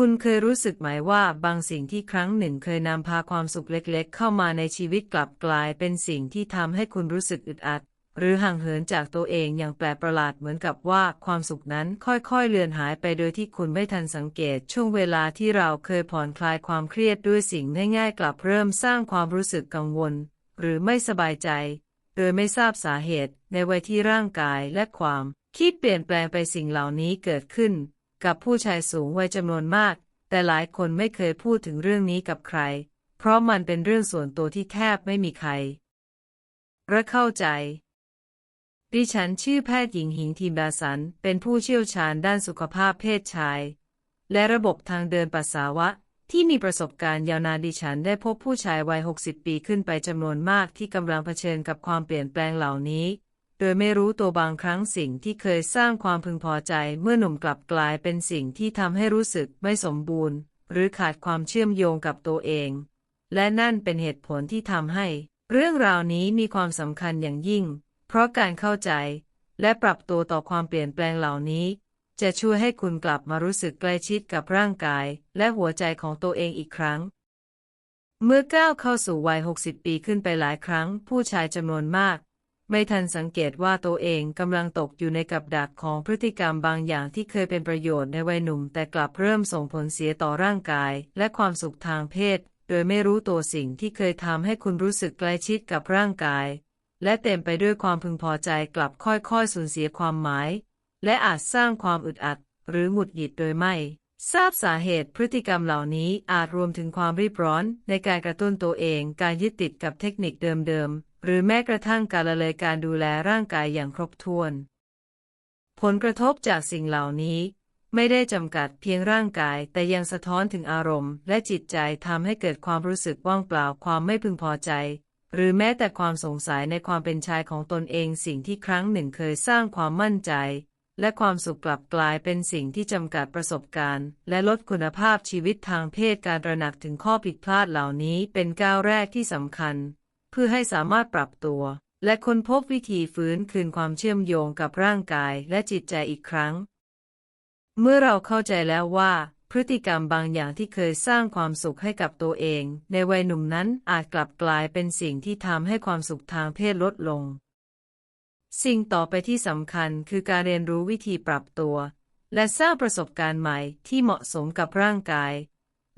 คุณเคยรู้สึกไหมว่าบางสิ่งที่ครั้งหนึ่งเคยนำพาความสุขเล็กๆ เข้ามาในชีวิตกลับกลายเป็นสิ่งที่ทำให้คุณรู้สึกอึดอัด หรือห่างเหินจากตัวเองอย่างแปลกประหลาดเหมือนกับว่าความสุขนั้นค่อยๆเลือนหายไปโดยที่คุณไม่ทันสังเกต ช่วงเวลาที่เราเคยผ่อนคลายความเครียดด้วยสิ่งง่ายๆ กลับเริ่มสร้างความรู้สึกกังวล หรือไม่สบายใจ โดยไม่ทราบสาเหตุ ในวัยที่ร่างกายและความคิดเปลี่ยนแปลงไปสิ่งเหล่านี้เกิดขึ้น กับผู้ชายสูงวัยจำนวนมาก แต่หลายคนไม่เคยพูดถึงเรื่องนี้กับใคร เพราะมันเป็นเรื่องส่วนตัวที่แทบไม่มีใครและเข้าใจ ดิฉันชื่อแพทย์หญิงหิงทีมดาสัน เป็นผู้เชี่ยวชาญด้านสุขภาพเพศชาย และระบบทางเดินปัสสาวะที่มีประสบการณ์ยาวนานดิฉันได้พบผู้ชายวัย 60 ปีขึ้นไปจำนวนมากที่กำลังเผชิญกับความเปลี่ยนแปลงเหล่านี้ โดยไม่รู้ตัวบางครั้งสิ่งที่เคยสร้างความพึงพอใจเมื่อหนุ่มกลับกลายเป็นสิ่งที่ทำให้รู้สึกไม่สมบูรณ์ หรือขาดความเชื่อมโยงกับตัวเอง และนั่นเป็นเหตุผลที่ทำให้ เรื่องราวนี้มีความสำคัญอย่างยิ่ง เพราะการเข้าใจ และปรับตัวต่อความเปลี่ยนแปลงเหล่านี้ จะช่วยให้คุณกลับมารู้สึกใกล้ชิดกับร่างกาย และหัวใจของตัวเองอีกครั้ง เมื่อก้าวเข้าสู่วัย 60 ปีขึ้นไปหลายครั้ง ผู้ชายจำนวนมาก ไม่ทันสังเกตว่าตัวเองกำลังตกอยู่ในกับดักของพฤติกรรมบางอย่างที่เคยเป็นประโยชน์ในวัยหนุ่ม แต่กลับเริ่มส่งผลเสียต่อร่างกาย และความสุขทางเพศ โดยไม่รู้ตัวสิ่งที่เคยทำให้คุณรู้สึกใกล้ชิดกับร่างกาย และเต็มไปด้วยความพึงพอใจกลับค่อยๆสูญเสียความหมาย และอาจสร้างความอึดอัด หรือหงุดหงิดโดยไม่ ทราบสาเหตุพฤติกรรมเหล่านี้อาจรวมถึงความรีบร้อน ในการกระตุ้นตัวเองการยึดติดกับเทคนิคเดิมๆ หรือแม้กระทั่งการละเลยการดูแลร่างกายอย่างครบถ้วน ผลกระทบจากสิ่งเหล่านี้ไม่ได้จำกัดเพียงร่างกาย แต่ยังสะท้อนถึงอารมณ์ และจิตใจทำให้เกิดความรู้สึกว่างเปล่าความไม่พึงพอใจ หรือแม้แต่ความสงสัยในความเป็นชายของตนเองสิ่งที่ครั้งหนึ่งเคยสร้างความมั่นใจ และความสุขกลับกลายเป็นสิ่งที่จำกัดประสบการณ์ และลดคุณภาพชีวิตทางเพศการระหนักถึงข้อผิดพลาดเหล่านี้เป็นก้าวแรกที่สำคัญ เพื่อให้สามารถปรับตัว และค้นพบวิธีฟื้นคืนความเชื่อมโยงกับร่างกายและจิตใจอีกครั้ง เมื่อเราเข้าใจแล้วว่า พฤติกรรมบางอย่างที่เคยสร้างความสุขให้กับตัวเอง ในวัยหนุ่มนั้นอาจกลับกลายเป็นสิ่งที่ทำให้ความสุขทางเพศลดลง สิ่งต่อไปที่สำคัญคือการเรียนรู้วิธีปรับตัว และสร้างประสบการณ์ใหม่ที่เหมาะสมกับร่างกาย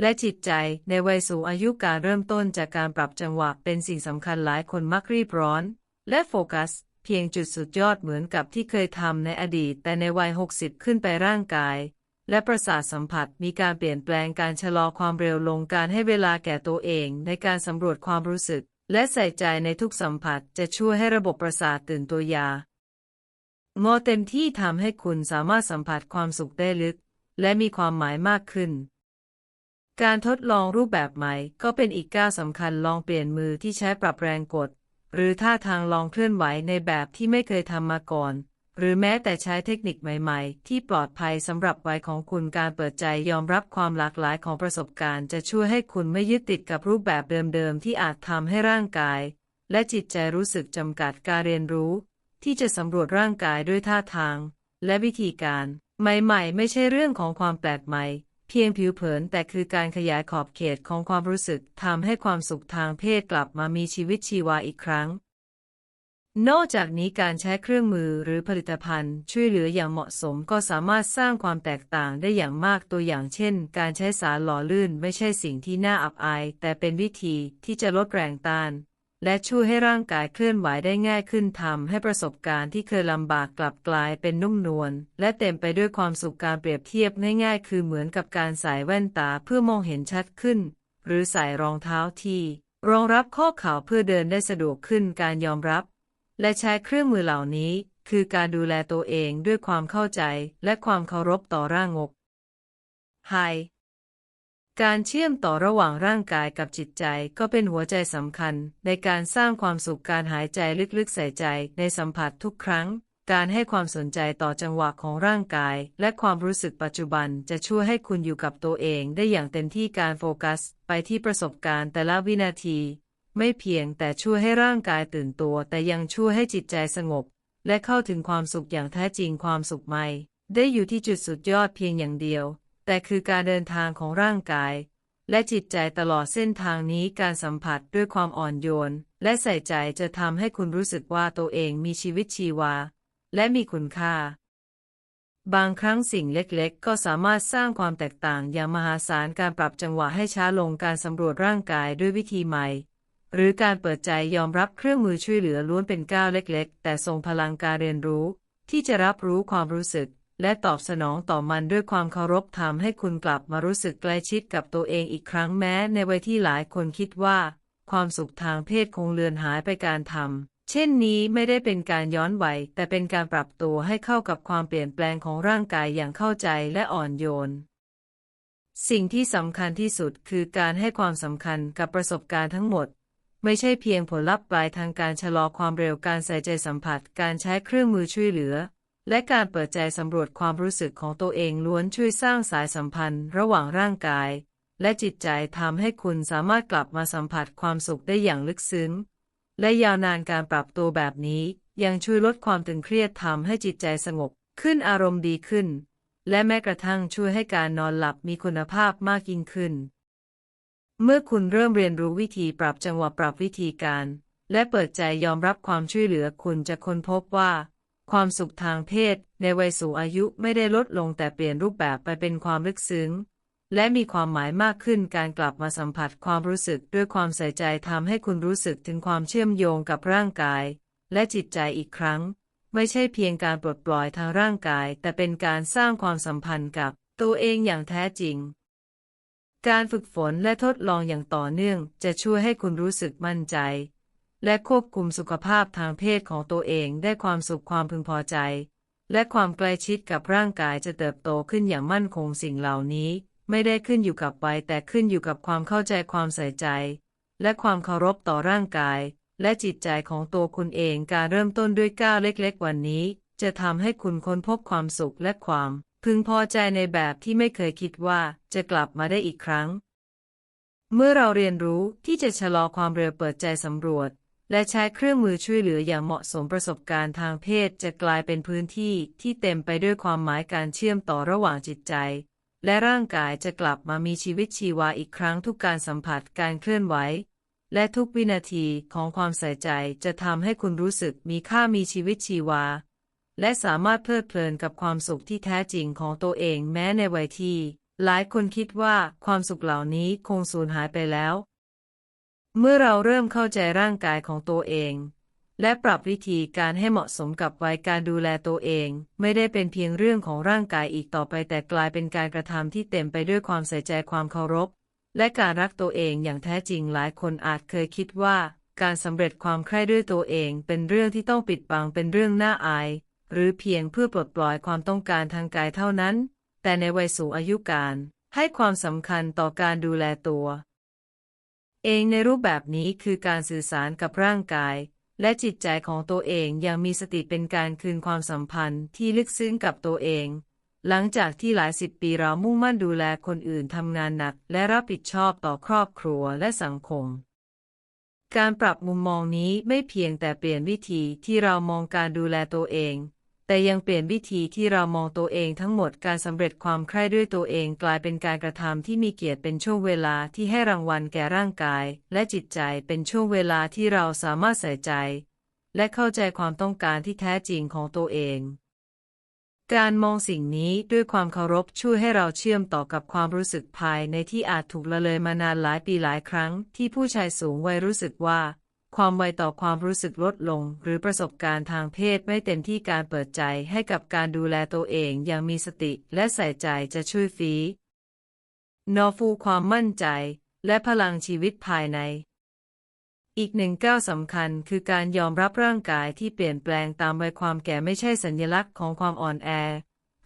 และจิตใจในวัยสูงอายุการเริ่มต้นจากการปรับจังหวะเป็นสิ่งสำคัญหลายคนมักรีบร้อน และโฟกัส เพียงจุดสุดยอดเหมือนกับที่เคยทำในอดีต แต่ในวัย 60 ขึ้นไปร่างกาย และประสาทสัมผัสมีการเปลี่ยนแปลงการชะลอความเร็วลงการให้เวลาแก่ตัวเองในการสำรวจความรู้สึก และใส่ใจในทุกสัมผัสจะช่วยให้ระบบประสาทตื่นตัวยางอเต็มที่ทำให้คุณสามารถสัมผัสความสุขได้ลึก และมีความหมายมากขึ้น การทดลองรูปแบบใหม่ก็เป็นอีกก้าวสำคัญลองเปลี่ยนมือที่ใช้ปรับแรงกด หรือท่าทางลองเคลื่อนไหวในแบบที่ไม่เคยทำมาก่อน หรือแม้แต่ใช้เทคนิคใหม่ๆ ที่ปลอดภัยสำหรับวัยของคุณการเปิดใจยอมรับความหลากหลายของประสบการณ์ จะช่วยให้คุณไม่ยึดติดกับรูปแบบเดิมๆที่อาจทำให้ร่างกาย และจิตใจรู้สึกจำกัดการเรียนรู้ ที่จะสำรวจร่างกายด้วยท่าทาง และวิธีการ ใหม่ๆ ไม่ใช่เรื่องของความแปลกใหม่ เพียงผิวเผินแต่คือการขยายขอบเขตของความรู้สึกทำให้ความสุขทางเพศกลับมามีชีวิตชีวาอีกครั้ง นอกจากนี้การใช้เครื่องมือหรือผลิตภัณฑ์ ช่วยเหลืออย่างเหมาะสมก็สามารถสร้างความแตกต่างได้อย่างมากตัวอย่างเช่น การใช้สารหล่อลื่นไม่ใช่สิ่งที่น่าอับอาย แต่เป็นวิธีที่จะลดแรงต้าน และช่วยให้ร่างกายเคลื่อนไหวได้ง่ายขึ้นทำให้ประสบการณ์ที่เคยลำบากกลับกลายเป็นนุ่มนวลและเต็มไปด้วยความสุขการเปรียบเทียบง่ายๆ คือเหมือนกับการใส่แว่นตาเพื่อมองเห็นชัดขึ้น หรือใส่รองเท้าที่รองรับข้อเข่าเพื่อเดินได้สะดวกขึ้นการยอมรับ และใช้เครื่องมือเหล่านี้ คือการดูแลตัวเองด้วยความเข้าใจและความเคารพต่อร่างงกไฮ การเชื่อมต่อระหว่างร่างกายกับจิตใจก็เป็นหัวใจสำคัญ ในการสร้างความสุขการหายใจลึกๆใส่ใจในสัมผัสทุกครั้ง การให้ความสนใจต่อจังหวะของร่างกาย และความรู้สึกปัจจุบันจะช่วยให้คุณอยู่กับตัวเองได้อย่างเต็มที่การโฟกัส ไปที่ประสบการณ์แต่ละวินาที ไม่เพียงแต่ช่วยให้ร่างกายตื่นตัว แต่ยังช่วยให้จิตใจสงบ และเข้าถึงความสุขอย่างแท้จริงความสุขไม่ ได้อยู่ที่จุดสุดยอดเพียงอย่างเดียว แต่คือการเดินทางของร่างกาย และจิตใจตลอดเส้นทางนี้การสัมผัสด้วยความอ่อนโยน และใส่ใจจะทำให้คุณรู้สึกว่าตัวเองมีชีวิตชีวา และมีคุณค่า บางครั้งสิ่งเล็กๆ ก็สามารถสร้างความแตกต่างอย่างมหาศาลการปรับจังหวะให้ช้าลงการสำรวจร่างกายด้วยวิธีใหม่ หรือการเปิดใจยอมรับเครื่องมือช่วยเหลือล้วนเป็นก้าวเล็ก ๆ แต่ทรงพลังการเรียนรู้ ที่จะรับรู้ความรู้สึก และตอบสนองต่อมันด้วยความเคารพทำให้คุณกลับมารู้สึกใกล้ชิดกับตัวเองอีกครั้งแม้ในวัยที่หลายคนคิดว่า ความสุขทางเพศคงเลือนหายไปการทำเช่นนี้ไม่ได้เป็นการย้อนวัยแต่เป็นการปรับตัวให้เข้ากับความเปลี่ยนแปลงของร่างกายอย่างเข้าใจและอ่อนโยน สิ่งที่สำคัญที่สุดคือการให้ความสำคัญกับประสบการณ์ทั้งหมดไม่ใช่เพียงผลลัพธ์ปลายทางการชะลอความเร็วการใส่ใจสัมผัส การใช้เครื่องมือช่วยเหลือ และการเปิดใจสำรวจความรู้สึกของตัวเองล้วนช่วยสร้างสายสัมพันธ์ระหว่างร่างกาย และจิตใจทำให้คุณสามารถกลับมาสัมผัสความสุขได้อย่างลึกซึ้ง และยาวนานการปรับตัวแบบนี้ ยังช่วยลดความตึงเครียดทำให้จิตใจสงบขึ้นอารมณ์ดีขึ้น และแม้กระทั่งช่วยให้การนอนหลับมีคุณภาพมากยิ่งขึ้น เมื่อคุณเริ่มเรียนรู้วิธีปรับจังหวะปรับวิธีการ และเปิดใจยอมรับความช่วยเหลือคุณจะค้นพบว่า ความสุขทางเพศ ในวัยสูงอายุไม่ได้ลดลงแต่เปลี่ยนรูปแบบไปเป็นความลึกซึ้ง และมีความหมายมากขึ้นการกลับมาสัมผัสความรู้สึกด้วยความใส่ใจทำให้คุณรู้สึกถึงความเชื่อมโยงกับร่างกาย และจิตใจอีกครั้ง ไม่ใช่เพียงการปลดปล่อยทางร่างกาย แต่เป็นการสร้างความสัมพันธ์กับตัวเองอย่างแท้จริง การฝึกฝนและทดลองอย่างต่อเนื่อง จะช่วยให้คุณรู้สึกมั่นใจ และควบคุมสุขภาพทางเพศของตัวเองได้ความสุขความพึงพอใจ และความใกล้ชิดกับร่างกายจะเติบโตขึ้นอย่างมั่นคงสิ่งเหล่านี้ ไม่ได้ขึ้นอยู่กับวัยแต่ขึ้นอยู่กับความเข้าใจความใส่ใจ และความเคารพต่อร่างกาย และจิตใจของตัวคุณเองการเริ่มต้นด้วยก้าวเล็กๆ วันนี้ จะทำให้คุณค้นพบความสุขและความพึงพอใจในแบบที่ไม่เคยคิดว่าจะกลับมาได้อีกครั้ง เมื่อเราเรียนรู้ที่จะชะลอความเร็วเปิดใจสำรวจ และใช้เครื่องมือช่วยเหลืออย่างเหมาะสมประสบการณ์ทางเพศจะกลายเป็นพื้นที่ที่เต็มไปด้วยความหมายการเชื่อมต่อระหว่างจิตใจ และร่างกายจะกลับมามีชีวิตชีวาอีกครั้งทุกการสัมผัสการเคลื่อนไหวและทุกวินาทีของความใส่ใจจะทำให้คุณรู้สึกมีค่ามีชีวิตชีวา และสามารถเพลิดเพลินกับความสุขที่แท้จริงของตัวเองแม้ในวัยที่หลายคนคิดว่าความสุขเหล่านี้คงสูญหายไปแล้ว เมื่อเราเริ่มเข้าใจร่างกายของตัวเอง และปรับวิธีการให้เหมาะสมกับวัยการดูแลตัวเอง ไม่ได้เป็นเพียงเรื่องของร่างกายอีกต่อไป แต่กลายเป็นการกระทำที่เต็มไปด้วยความใส่ใจความเคารพ และการรักตัวเองอย่างแท้จริงหลายคนอาจเคยคิดว่า การสำเร็จความใคร่ด้วยตัวเอง เป็นเรื่องที่ต้องปิดบังเป็นเรื่องน่าอาย หรือเพียงเพื่อปลดปล่อยความต้องการทางกายเท่านั้น แต่ในวัยสูงอายุการให้ความสำคัญต่อการดูแลตัว เองในรูปแบบนี้คือการสื่อสารกับร่างกาย และจิตใจของตัวเองอย่างมีสติเป็นการคืนความสัมพันธ์ที่ลึกซึ้งกับตัวเอง หลังจากที่หลายสิบปีเรามุ่งมั่นดูแลคนอื่นทำงานหนัก และรับผิดชอบต่อครอบครัวและสังคม การปรับมุมมองนี้ไม่เพียงแต่เปลี่ยนวิธีที่เรามองการดูแลตัวเอง แต่ยังเปลี่ยนวิธีที่เรามองตัวเองทั้งหมดการสำเร็จความใคร่ด้วยตัวเองกลายเป็นการกระทำที่มีเกียรติเป็นช่วงเวลาที่ให้รางวัลแก่ร่างกาย และจิตใจเป็นช่วงเวลาที่เราสามารถใส่ใจ และเข้าใจความต้องการที่แท้จริงของตัวเอง การมองสิ่งนี้ด้วยความเคารพช่วยให้เราเชื่อมต่อกับความรู้สึกภายในที่อาจถูกละเลยมานานหลายปีหลายครั้ง ที่ผู้ชายสูงวัยรู้สึกว่า ความไวต่อความรู้สึกลดลง หรือประสบการณ์ทางเพศไม่เต็มที่การเปิดใจให้กับการดูแลตัวเองอย่างมีสติและใส่ใจจะช่วยฟีนอฟูความมั่นใจ และพลังชีวิตภายใน อีกหนึ่งก้าวสำคัญคือการยอมรับร่างกายที่เปลี่ยนแปลงตามวัยความแก่ไม่ใช่สัญลักษณ์ของความอ่อนแอ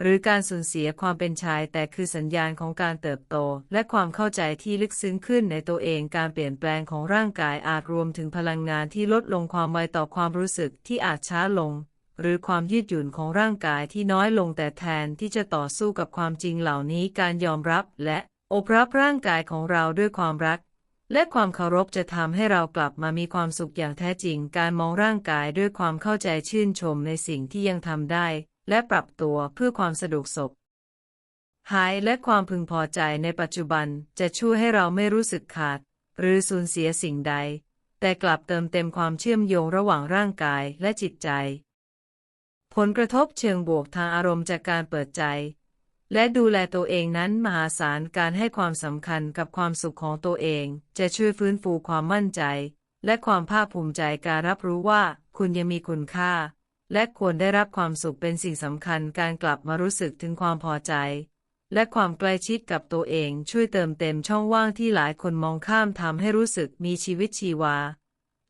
หรือการสูญเสียความเป็นชาย แต่คือสัญญาณของการเติบโต และความเข้าใจที่ลึกซึ้งขึ้นในตัวเองการเปลี่ยนแปลงของร่างกายอาจรวมถึงพลังงานที่ลดลงความไวต่อความรู้สึกที่อาจช้าลง หรือความยืดหยุ่นของร่างกายที่น้อยลงแต่แทนที่จะต่อสู้กับความจริงเหล่านี้การยอมรับและอบรับร่างกายของเราด้วยความรัก และความเคารพจะทำให้เรากลับมามีความสุขอย่างแท้จริง การมองร่างกายด้วยความเข้าใจชื่นชมในสิ่งที่ยังทำได้ และปรับตัวเพื่อความสะดวกสบหายและความพึงพอใจในปัจจุบันจะช่วยให้เราไม่รู้สึกขาด หรือสูญเสียสิ่งใด แต่กลับเติมเต็มความเชื่อมโยงระหว่างร่างกายและจิตใจ ผลกระทบเชิงบวกทางอารมณ์จากการเปิดใจ และดูแลตัวเองนั้นมหาศาลการให้ความสำคัญกับความสุขของตัวเอง จะช่วยฟื้นฟูความมั่นใจ และความภาคภูมิใจการรับรู้ว่าคุณยังมีคุณค่า และควรได้รับความสุขเป็นสิ่งสำคัญการกลับมารู้สึกถึงความพอใจ และความใกล้ชิดกับตัวเองช่วยเติมเต็มช่องว่างที่หลายคนมองข้ามทำให้รู้สึกมีชีวิตชีวา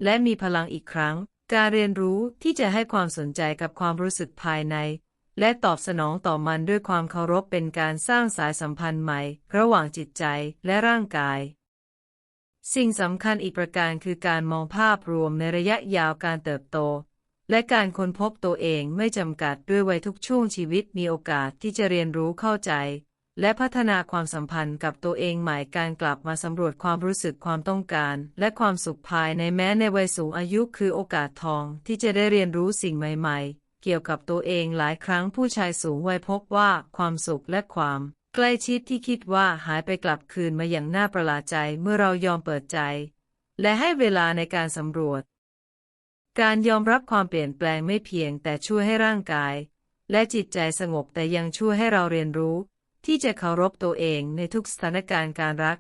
และมีพลังอีกครั้ง การเรียนรู้ที่จะให้ความสนใจกับความรู้สึกภายใน และตอบสนองต่อมันด้วยความเคารพเป็นการสร้างสายสัมพันธ์ใหม่ ระหว่างจิตใจและร่างกายสิ่งสำคัญอีกประการคือการมองภาพรวมในระยะยาวการเติบโต และการค้นพบตัวเองไม่จำกัดด้วยวัยทุกช่วงชีวิตมีโอกาสที่จะเรียนรู้เข้าใจ และพัฒนาความสัมพันธ์กับตัวเองใหม่การกลับมาสำรวจความรู้สึกความต้องการ และความสุขภายในแม้ในวัยสูงอายุคือโอกาสทองที่จะได้เรียนรู้สิ่งใหม่ๆ เกี่ยวกับตัวเองหลายครั้งผู้ชายสูงวัยพบว่าความสุขและความใกล้ชิดที่คิดว่าหายไปกลับคืนมาอย่างน่าประหลาดใจเมื่อเรายอมเปิดใจ และให้เวลาในการสำรวจ การยอมรับความเปลี่ยนแปลงไม่เพียงแต่ช่วยให้ร่างกาย และจิตใจสงบแต่ยังช่วยให้เราเรียนรู้ ที่จะเคารพตัวเองในทุกสถานการณ์การรัก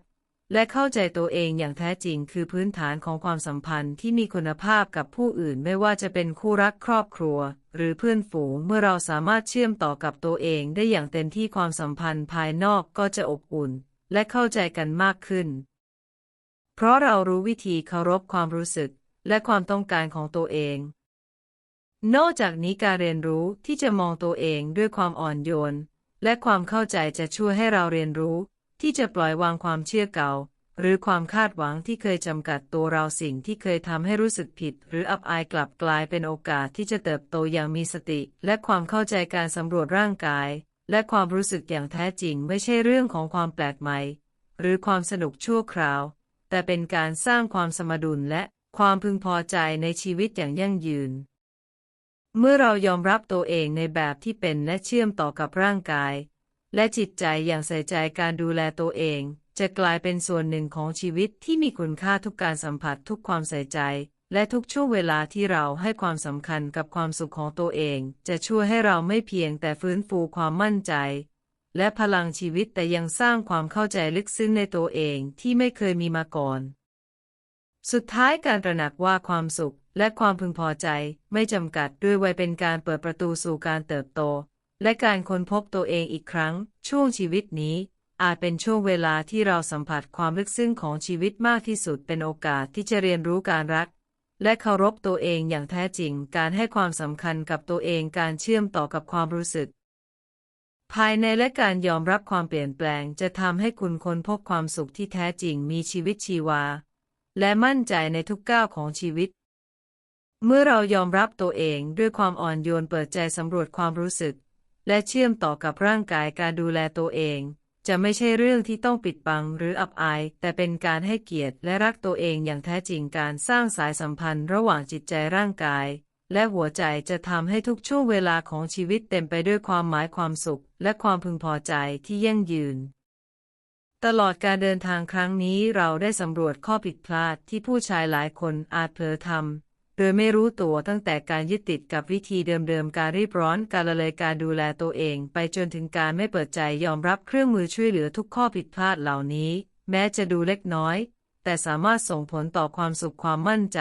และเข้าใจตัวเองอย่างแท้จริงคือพื้นฐานของความสัมพันธ์ที่มีคุณภาพกับผู้อื่นไม่ว่าจะเป็นคู่รักครอบครัว หรือเพื่อนฝูงเมื่อเราสามารถเชื่อมต่อกับตัวเองได้อย่างเต็มที่ความสัมพันธ์ภายนอกก็จะอบอุ่น และเข้าใจกันมากขึ้น เพราะเรารู้วิธีเคารพความรู้สึก และความต้องการของตัวเอง นอกจากนี้การเรียนรู้ที่จะมองตัวเองด้วยความอ่อนโยน และความเข้าใจจะช่วยให้เราเรียนรู้ ที่จะปล่อยวางความเชื่อเก่า หรือความคาดหวังที่เคยจำกัดตัวเราสิ่งที่เคยทำให้รู้สึกผิด หรืออับอายกลับกลายเป็นโอกาสที่จะเติบโตอย่างมีสติ และความเข้าใจการสำรวจร่างกาย และความรู้สึกอย่างแท้จริงไม่ใช่เรื่องของความแปลกใหม่ หรือความสนุกชั่วคราว แต่เป็นการสร้างความสมดุลและ ความพึงพอใจในชีวิตอย่างยั่งยืน เมื่อเรายอมรับตัวเองในแบบที่เป็นและเชื่อมต่อกับร่างกาย และจิตใจอย่างใส่ใจการดูแลตัวเอง จะกลายเป็นส่วนหนึ่งของชีวิตที่มีคุณค่าทุกการสัมผัสทุกความใส่ใจ และทุกช่วงเวลาที่เราให้ความสำคัญกับความสุขของตัวเอง จะช่วยให้เราไม่เพียงแต่ฟื้นฟูความมั่นใจ และพลังชีวิตแต่ยังสร้างความเข้าใจลึกซึ้งในตัวเองที่ไม่เคยมีมาก่อน สุดท้ายการตระหนักว่าความสุขและความพึงพอใจไม่จำกัดด้วยวัยเป็นการเปิดประตูสู่การเติบโต และการค้นพบตัวเองอีกครั้ง ช่วงชีวิตนี้ อาจเป็นช่วงเวลาที่เราสัมผัสความลึกซึ้งของชีวิตมากที่สุดเป็นโอกาสที่จะเรียนรู้การรัก และเคารพตัวเองอย่างแท้จริง การให้ความสำคัญกับตัวเองการเชื่อมต่อกับความรู้สึก ภายในและการยอมรับความเปลี่ยนแปลงจะทำให้คุณค้นพบความสุขที่แท้จริงมีชีวิตชีวา และมั่นใจในทุกก้าวของชีวิต เมื่อเรายอมรับตัวเองด้วยความอ่อนโยนเปิดใจสำรวจความรู้สึก และเชื่อมต่อกับร่างกายการดูแลตัวเอง จะไม่ใช่เรื่องที่ต้องปิดบังหรืออับอาย แต่เป็นการให้เกียรติและรักตัวเองอย่างแท้จริงการสร้างสายสัมพันธ์ระหว่างจิตใจร่างกาย และหัวใจจะทำให้ทุกช่วงเวลาของชีวิตเต็มไปด้วยความหมายความสุข และความพึงพอใจที่ยั่งยืน ตลอดการเดินทางครั้งนี้เราได้สำรวจข้อผิดพลาดที่ผู้ชายหลายคนอาจเผลอทำโดยไม่รู้ตัวตั้งแต่การยึดติดกับวิธีเดิมๆ การรีบร้อนการละเลยการดูแลตัวเอง ไปจนถึงการไม่เปิดใจยอมรับเครื่องมือช่วยเหลือทุกข้อผิดพลาดเหล่านี้ แม้จะดูเล็กน้อย แต่สามารถส่งผลต่อความสุขความมั่นใจ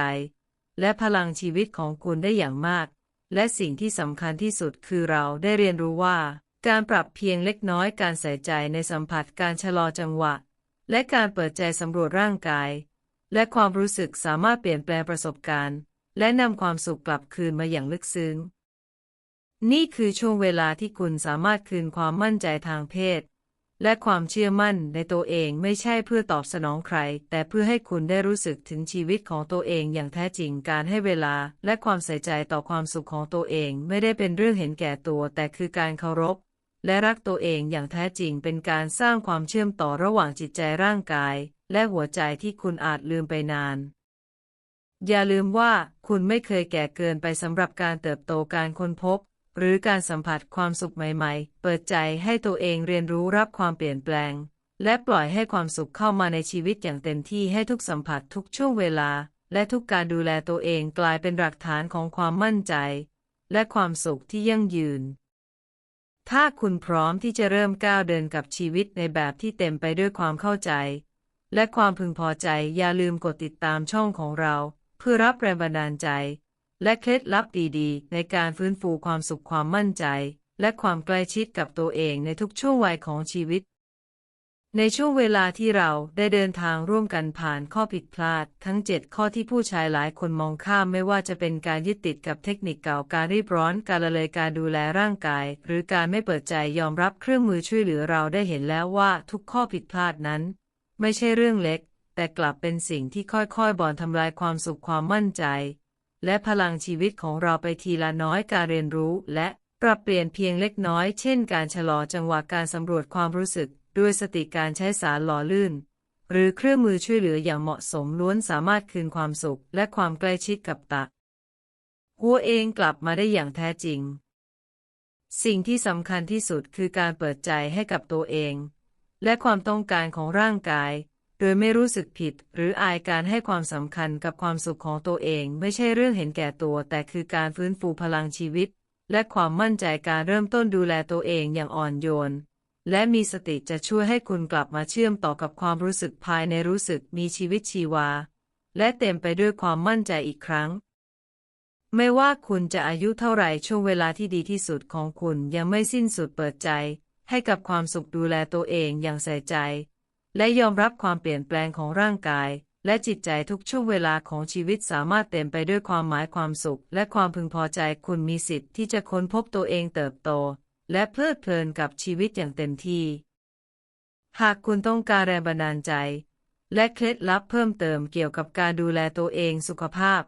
และพลังชีวิตของคุณได้อย่างมาก และสิ่งที่สำคัญที่สุดคือเราได้เรียนรู้ว่า การปรับเพียงเล็กน้อยการใส่ใจในสัมผัสการชะลอจังหวะ และการเปิดใจสำรวจร่างกาย และความรู้สึกสามารถเปลี่ยนแปลงประสบการณ์ และนำความสุขกลับคืนมาอย่างลึกซึ้ง นี่คือช่วงเวลาที่คุณสามารถคืนความมั่นใจทางเพศ และความเชื่อมั่นในตัวเองไม่ใช่เพื่อตอบสนองใคร แต่เพื่อให้คุณได้รู้สึกถึงชีวิตของตัวเองอย่างแท้จริงการให้เวลาและความใส่ใจต่อความสุขของตัวเองไม่ได้เป็นเรื่องเห็นแก่ตัว แต่คือการเคารพ และรักตัวเองอย่างแท้จริงเป็นการสร้างความเชื่อมต่อระหว่างจิตใจร่างกาย และหัวใจที่คุณอาจลืมไปนาน อย่าลืมว่าคุณไม่เคยแก่เกินไปสำหรับการเติบโตการค้นพบ หรือการสัมผัสความสุขใหม่ๆ เปิดใจให้ตัวเองเรียนรู้รับความเปลี่ยนแปลง และปล่อยให้ความสุขเข้ามาในชีวิตอย่างเต็มที่ให้ทุกสัมผัสทุกช่วงเวลา และทุกการดูแลตัวเองกลายเป็นหลักฐานของความมั่นใจ และความสุขที่ยั่งยืน ถ้าคุณพร้อมที่จะเริ่มก้าวเดินกับชีวิตในแบบที่เต็มไปด้วยความเข้าใจ และความพึงพอใจอย่าลืมกดติดตามช่องของเรา เพื่อรับแรงบันดาลใจ และเคล็ดลับดีๆ ในการฟื้นฟูความสุขความมั่นใจ และความใกล้ชิดกับตัวเองในทุกช่วงวัยของชีวิต ในช่วงเวลาที่เราได้เดินทางร่วมกันผ่านข้อผิดพลาด ทั้ง 7 ข้อที่ผู้ชายหลายคนมองข้ามไม่ว่าจะเป็นการยึดติดกับเทคนิคเก่าการรีบร้อนการละเลยการดูแลร่างกาย หรือการไม่เปิดใจยอมรับเครื่องมือช่วยเหลือเราได้เห็นแล้วว่าทุกข้อผิดพลาดนั้น ไม่ใช่เรื่องเล็ก แต่กลับเป็นสิ่งที่ค่อยๆบ่อนทำลายความสุขความมั่นใจ และพลังชีวิตของเราไปทีละน้อยการเรียนรู้ และปรับเปลี่ยนเพียงเล็กน้อย เช่น การชะลอจังหวะการสำรวจความรู้สึก ด้วยสติการใช้สารหล่อลื่น หรือเครื่องมือช่วยเหลืออย่างเหมาะสมล้วนสามารถคืนความสุขและความใกล้ชิดกับตะหัวเองกลับมาได้อย่างแท้จริง สิ่งที่สำคัญที่สุดคือการเปิดใจให้กับตัวเอง และความต้องการของร่างกาย โดยไม่รู้สึกผิด หรืออายการให้ความสำคัญกับความสุขของตัวเอง ไม่ใช่เรื่องเห็นแก่ตัว แต่คือการฟื้นฟูพลังชีวิต และความมั่นใจการเริ่มต้นดูแลตัวเองอย่างอ่อนโยน และมีสติจะช่วยให้คุณกลับมาเชื่อมต่อกับความรู้สึกภายในรู้สึกมีชีวิตชีวา และเต็มไปด้วยความมั่นใจอีกครั้ง ไม่ว่าคุณจะอายุเท่าไหร่ช่วงเวลาที่ดีที่สุดของคุณยังไม่สิ้นสุดเปิดใจ ให้กับความสุขดูแลตัวเองอย่างใส่ใจ และยอมรับความเปลี่ยนแปลงของร่างกาย และจิตใจทุกช่วงเวลาของชีวิตสามารถเต็มไปด้วยความหมายความสุข และความพึงพอใจคุณมีสิทธิ์ที่จะค้นพบตัวเองเติบโต และเพลิดเพลินกับชีวิตอย่างเต็มที่ หากคุณต้องการแรงบันดาลใจ และเคล็ดลับเพิ่มเติมเกี่ยวกับการดูแลตัวเองสุขภาพ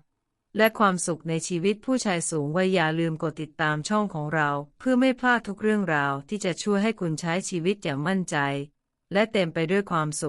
และความสุขในชีวิตผู้ชายสูงวัยอย่าลืมกดติดตามช่องของเรา เพื่อไม่พลาดทุกเรื่องราวที่จะช่วยให้คุณใช้ชีวิตอย่างมั่นใจ และเต็มไปด้วยความสุข